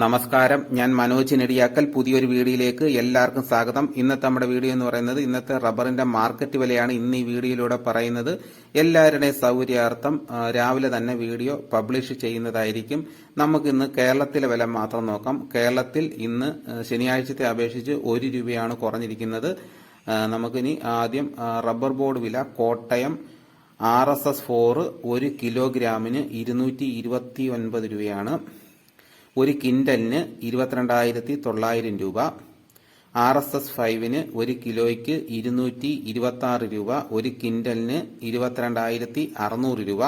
നമസ്കാരം. ഞാൻ മനോജ് നെടിയാക്കൽ. പുതിയൊരു വീഡിയോയിലേക്ക് എല്ലാവർക്കും സ്വാഗതം. ഇന്നത്തെ നമ്മുടെ വീഡിയോ എന്ന് പറയുന്നത് ഇന്നത്തെ റബ്ബറിന്റെ മാർക്കറ്റ് വിലയാണ് ഇന്ന് ഈ വീഡിയോയിലൂടെ പറയുന്നത്. എല്ലാവരുടെയും സൗകര്യാർത്ഥം രാവിലെ തന്നെ വീഡിയോ പബ്ലിഷ് ചെയ്യുന്നതായിരിക്കും. നമുക്ക് ഇന്ന് കേരളത്തിലെ വില മാത്രം നോക്കാം. കേരളത്തിൽ ഇന്ന് ശനിയാഴ്ചത്തെ അപേക്ഷിച്ച് ഒരു രൂപയാണ് കുറഞ്ഞിരിക്കുന്നത്. നമുക്കിനി ആദ്യം റബ്ബർ ബോർഡ് വില Kottayam R S S four ഒരു കിലോഗ്രാമിന് ഇരുന്നൂറ്റി ഇരുപത്തി ഒൻപത് രൂപയാണ്. ഒരു കിൻഡലിന് ഇരുപത്തിരണ്ടായിരത്തി തൊള്ളായിരം രൂപ ആർ എസ് എസ് ഫൈവിന് ഒരു കിലോയ്ക്ക് ഇരുന്നൂറ്റി ഇരുപത്തി ആറ് രൂപ ഒരു കിൻഡലിന് ഇരുപത്തിരണ്ടായിരത്തി അറുന്നൂറ് രൂപ.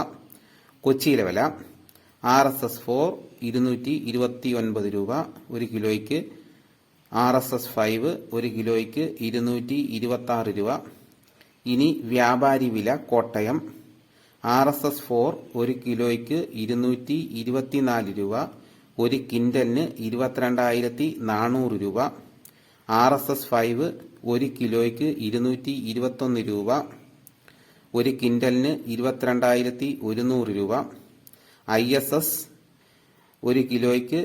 കൊച്ചിയിലെ വില ആർ എസ് എസ് ഫോർ ഇരുന്നൂറ്റി ഇരുപത്തി ഒൻപത് രൂപ ഒരു കിലോയ്ക്ക് ആർ എസ് എസ് ഫൈവ് ഒരു കിലോയ്ക്ക് ഇരുന്നൂറ്റി ഇരുപത്തി ആറ് രൂപ. ഇനി വ്യാപാരി വില Kottayam R S S four ഒരു കിലോയ്ക്ക് ഇരുന്നൂറ്റി ഇരുപത്തിനാല് രൂപ ഒരു കിൻഡലിന് ഇരുപത്തിരണ്ടായിരത്തി നാനൂറ് രൂപ. ആർ എസ് എസ് ഫൈവ് ഒരു കിലോയ്ക്ക് ഇരുന്നൂറ്റി ഇരുപത്തൊന്ന് രൂപ. ഒരു കിൻഡലിന് ഇരുപത്തിരണ്ടായിരത്തി ഒരുന്നൂറ് രൂപ. ഐ എസ് എസ് ഒരു കിലോയ്ക്ക്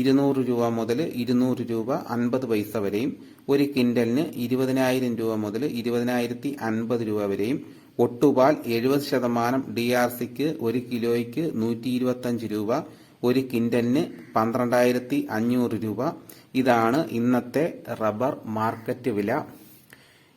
ഇരുന്നൂറ് രൂപ മുതൽ ഇരുന്നൂറ് രൂപ അൻപത് പൈസ വരെയും ഒരു കിൻഡലിന് ഇരുപതിനായിരം രൂപ മുതൽ ഇരുപതിനായിരത്തി അൻപത് രൂപ വരെയും ഒട്ടുപാൽ എഴുപത് ശതമാനം ഡി ആർ സിക്ക് ഒരു കിലോയ്ക്ക് നൂറ്റി ഇരുപത്തഞ്ച് രൂപ ഒരു കിൻഡലിന് പന്ത്രണ്ടായിരത്തി അഞ്ഞൂറ് രൂപ. ഇതാണ് ഇന്നത്തെ റബ്ബർ മാർക്കറ്റ് വില.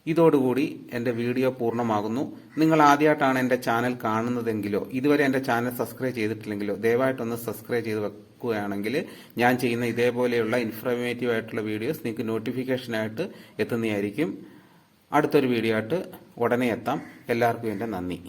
ഇതോടുകൂടി എന്റെ വീഡിയോ പൂർണമാകുന്നു. നിങ്ങൾ ആദ്യമായിട്ടാണ് എന്റെ ചാനൽ കാണുന്നതെങ്കിലോ ഇതുവരെ എന്റെ ചാനൽ സബ്സ്ക്രൈബ് ചെയ്തിട്ടില്ലെങ്കിലോ ദയവായിട്ടൊന്ന് സബ്സ്ക്രൈബ് ചെയ്ത് വെക്കുകയാണെങ്കിൽ ഞാൻ ചെയ്യുന്ന ഇതേപോലെയുള്ള ഇൻഫർമേറ്റീവ് ആയിട്ടുള്ള വീഡിയോസ് നിങ്ങൾക്ക് നോട്ടിഫിക്കേഷനായിട്ട് എത്തുന്നതായിരിക്കും. അടുത്തൊരു വീഡിയോ ആയിട്ട് ഉടനെ എത്താം. എല്ലാവർക്കും എന്റെ നന്ദി.